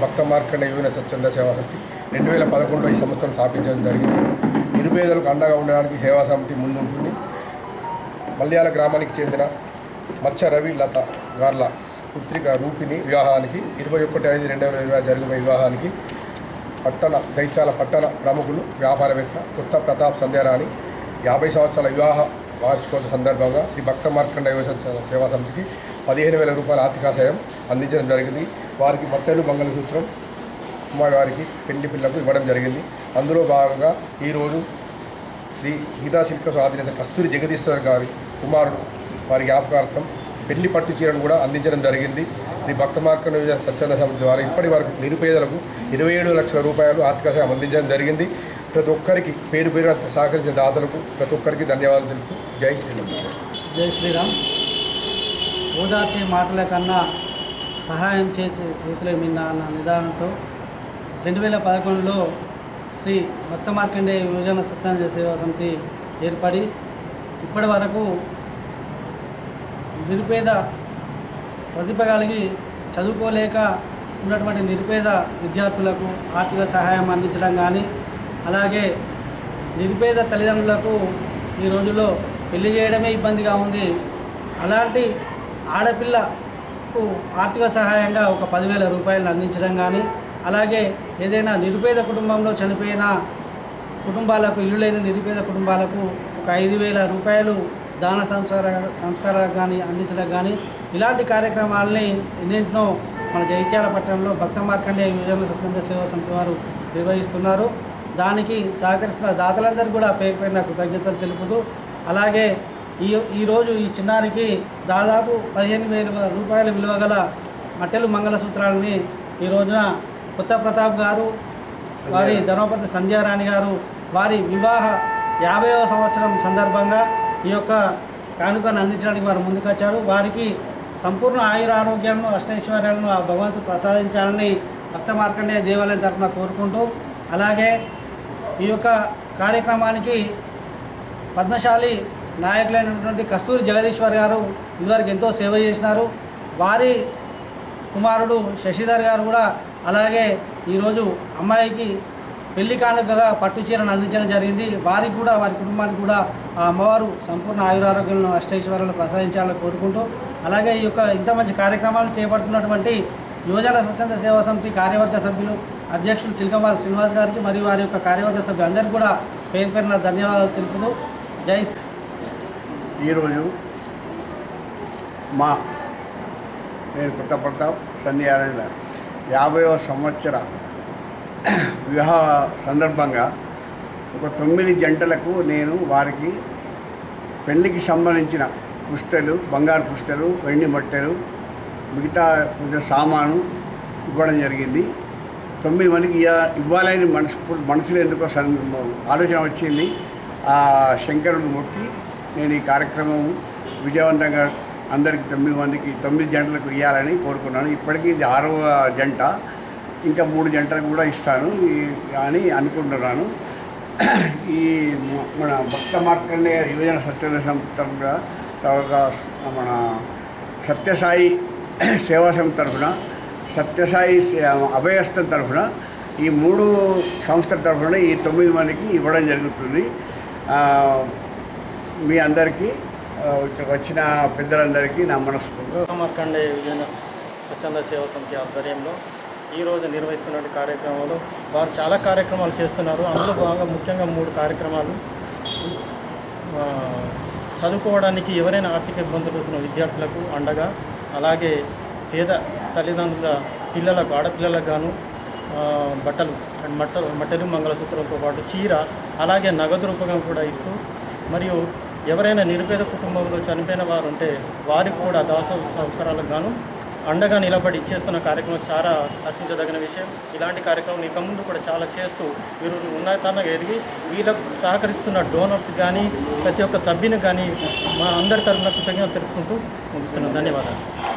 మార్కండ యువన స్వచ్ఛంద సేవా సమితి రెండు వేల పదకొండులో ఈ సంస్థను స్థాపించడం జరిగింది. నిరుపేదలకు అండగా ఉండడానికి సేవా సమితి ముందుంటుంది. మల్యాల గ్రామానికి చెందిన మచ్చ రవి లత గార్ల పుత్రిక రూపిణి వివాహానికి ఇరవై ఒకటి ఐదు రెండు వేల ఇరవై జరిగిన వివాహానికి పట్టణ దైత్యాల పట్టణ ప్రముఖులు వ్యాపారవేత్త కొత్త ప్రతాప్ సంధ్యారాణి యాభై సంవత్సరాల వివాహ వార్షికోత్సవ సందర్భంగా శ్రీ భక్త మార్కండ యువ సేవా సమితికి పదిహేను వేల రూపాయల ఆర్థిక సాయం అందించడం జరిగింది. వారికి బట్టలు మంగళసూత్రం కుమార్ వారికి పెళ్ళి పిల్లకు ఇవ్వడం జరిగింది. అందులో భాగంగా ఈరోజు శ్రీ గీతాశిల్క స్వాధీనత కస్తూరి జగదీశ్వర్ గారి కుమారుడు వారి జ్ఞాపకార్థం పెళ్ళి పట్టు చీరను కూడా అందించడం జరిగింది. శ్రీ భక్త మార్కండ స్వచ్ఛంద సమితి ద్వారా ఇప్పటి వరకు నిరుపేదలకు ఇరవై ఏడు లక్షల రూపాయలు ఆర్థిక సహాయం అందించడం జరిగింది. ప్రతి ఒక్కరికి పేరు పేరు సహకరించిన దాతలకు ప్రతి ఒక్కరికి ధన్యవాదాలు తెలుపు జై శ్రీరామ్. జై శ్రీరామ్. ఓదార్చే మాటల కన్నా సహాయం చేసే చేతులే మిన్న అన్న నిదానంతో రెండు వేల పదకొండులో శ్రీ భక్త మార్కండే యువజన సత్యానంద సేవా సమితి ఏర్పడి ఇప్పటి వరకు నిరుపేద ప్రతిభ కలిగి చదువుకోలేక ఉన్నటువంటి నిరుపేద విద్యార్థులకు ఆర్థిక సహాయం అందించడం కానీ అలాగే నిరుపేద తల్లిదండ్రులకు ఈ రోజుల్లో పెళ్ళి చేయడమే ఇబ్బందిగా ఉంది. అలాంటి ఆడపిల్ల ఆర్థిక సహాయంగా ఒక పదివేల రూపాయలను అందించడం కానీ అలాగే ఏదైనా నిరుపేద కుటుంబంలో చనిపోయిన కుటుంబాలకు ఇల్లు లేని నిరుపేద కుటుంబాలకు ఒక ఐదు వేల రూపాయలు దాన సంస్కార సంస్కారాలకు కానీ అందించడం కానీ ఇలాంటి కార్యక్రమాలని ఎన్నింటినో మన జైత్యాల పట్టణంలో భక్త మార్కండే యువజన స్వతంత్ర సేవా సంస్థ వారు నిర్వహిస్తున్నారు. దానికి సహకరిస్తున్న దాతలందరూ కూడా పేరు పైన కృతజ్ఞతలు తెలుపుతూ అలాగే ఈ ఈరోజు ఈ చిన్నారికి దాదాపు పదిహేను వేల రూపాయల విలువ గల మట్టెలు మంగళసూత్రాలని ఈ రోజున కొత్త ప్రతాప్ గారు వారి ధనోపతి సంధ్యారాణి గారు వారి వివాహ యాభైవ సంవత్సరం సందర్భంగా ఈ యొక్క కానుకను అందించడానికి వారు ముందుకొచ్చారు. వారికి సంపూర్ణ ఆయుర ఆరోగ్యాలను అష్టైశ్వర్యాలను ఆ భగవంతుడు ప్రసాదించాలని భక్త మార్కండేయ దేవాలయం తరఫున కోరుకుంటూ అలాగే ఈ యొక్క కార్యక్రమానికి పద్మశాలి నాయకులైనటువంటి కస్తూరి జగదీశ్వర్ గారు ఇదివరకు ఎంతో సేవ చేసినారు. వారి కుమారుడు శశిధర్ గారు కూడా అలాగే ఈరోజు అమ్మాయికి పెళ్ళి కానుకగా పట్టు చీరను అందించడం జరిగింది. వారికి కూడా వారి కుటుంబానికి కూడా ఆ అమ్మవారు సంపూర్ణ ఆయురారోగ్యాలను అష్టైశ్వర్యాలను ప్రసాదించాలని కోరుకుంటూ అలాగే ఈ యొక్క ఇంత మంచి కార్యక్రమాలు చేపడుతున్నటువంటి యువజన స్వచ్ఛంద సేవా సమితి కార్యవర్గ సభ్యులు అధ్యక్షులు చిలకమాల శ్రీనివాస్ గారికి మరియు వారి యొక్క కార్యవర్గ సభ్యులందరికీ కూడా పేరు పేరున ధన్యవాదాలు తెలుపుతూ జై శ్రీ- ఈరోజు మా నేను కొత్త ప్రతాప్ యాభైవ సంవత్సర వివాహ సందర్భంగా ఒక తొమ్మిది జంటలకు నేను వారికి పెళ్ళికి సంబంధించిన పుస్తలు బంగారు పుస్తలు వెండి మట్టెలు మిగతా కొంచెం సామాను ఇవ్వడం జరిగింది. తొమ్మిది మందికి ఇవ్వాలని మనసు మనసులో ఎందుకో సన్ ఆలోచన వచ్చింది. ఆ శంకరుడు మొక్కి నేను ఈ కార్యక్రమం విజయవంతంగా అందరికి తొమ్మిది మందికి తొమ్మిది జంటలకు ఇవ్వాలని కోరుకున్నాను. ఇప్పటికీ ఇది ఆరవ జంట. ఇంకా మూడు జంటలకు కూడా ఇస్తాను అని అనుకుంటున్నాను. ఈ మన భక్త మార్కండే యువజన సత్యన తరఫున తర్వాత మన సత్యసాయి సేవా సంస్థ తరఫున సత్యసాయి సే- అభయస్థం తరఫున ఈ మూడు సంస్థల తరఫున ఈ తొమ్మిది మందికి ఇవ్వడం జరుగుతుంది. మీ అందరికీ ఇక్కడ వచ్చిన పెద్దలందరికీ నా మనస్ఫూర్తిగా మార్కండే విజయన స్వచ్ఛంద సేవా సమితి ఆధ్వర్యంలో ఈరోజు నిర్వహిస్తున్న కార్యక్రమంలో వారు చాలా కార్యక్రమాలు చేస్తున్నారు. అందులో భాగంగా ముఖ్యంగా మూడు కార్యక్రమాలు. చదువుకోవడానికి ఎవరైనా ఆర్థిక ఇబ్బందులు ఉన్న విద్యార్థులకు అండగా అలాగే పేద తల్లిదండ్రుల పిల్లలకు ఆడపిల్లలకు గాను బట్టలు మట్ట మట్టలు మంగళసూత్రంతో పాటు చీర అలాగే నగదు రూపకం కూడా ఇస్తూ మరియు ఎవరైనా నిరుపేద కుటుంబంలో చనిపోయిన వారు ఉంటే వారికి కూడా దాసో సంస్కారాలకు గాను అండగా నిలబడి చేస్తున్న కార్యక్రమం చాలా హర్షించదగిన విషయం. ఇలాంటి కార్యక్రమం ఇక ముందు కూడా చాలా చేస్తూ వీరు ఉన్నతంగా ఎదిగి వీళ్ళకు సహకరిస్తున్న డోనర్స్ కానీ ప్రతి ఒక్క సభ్యుని కానీ మా అందరి తరఫున కృతజ్ఞతలు తెలుపుకుంటూ ముగిస్తున్నాం ధన్యవాదాలు.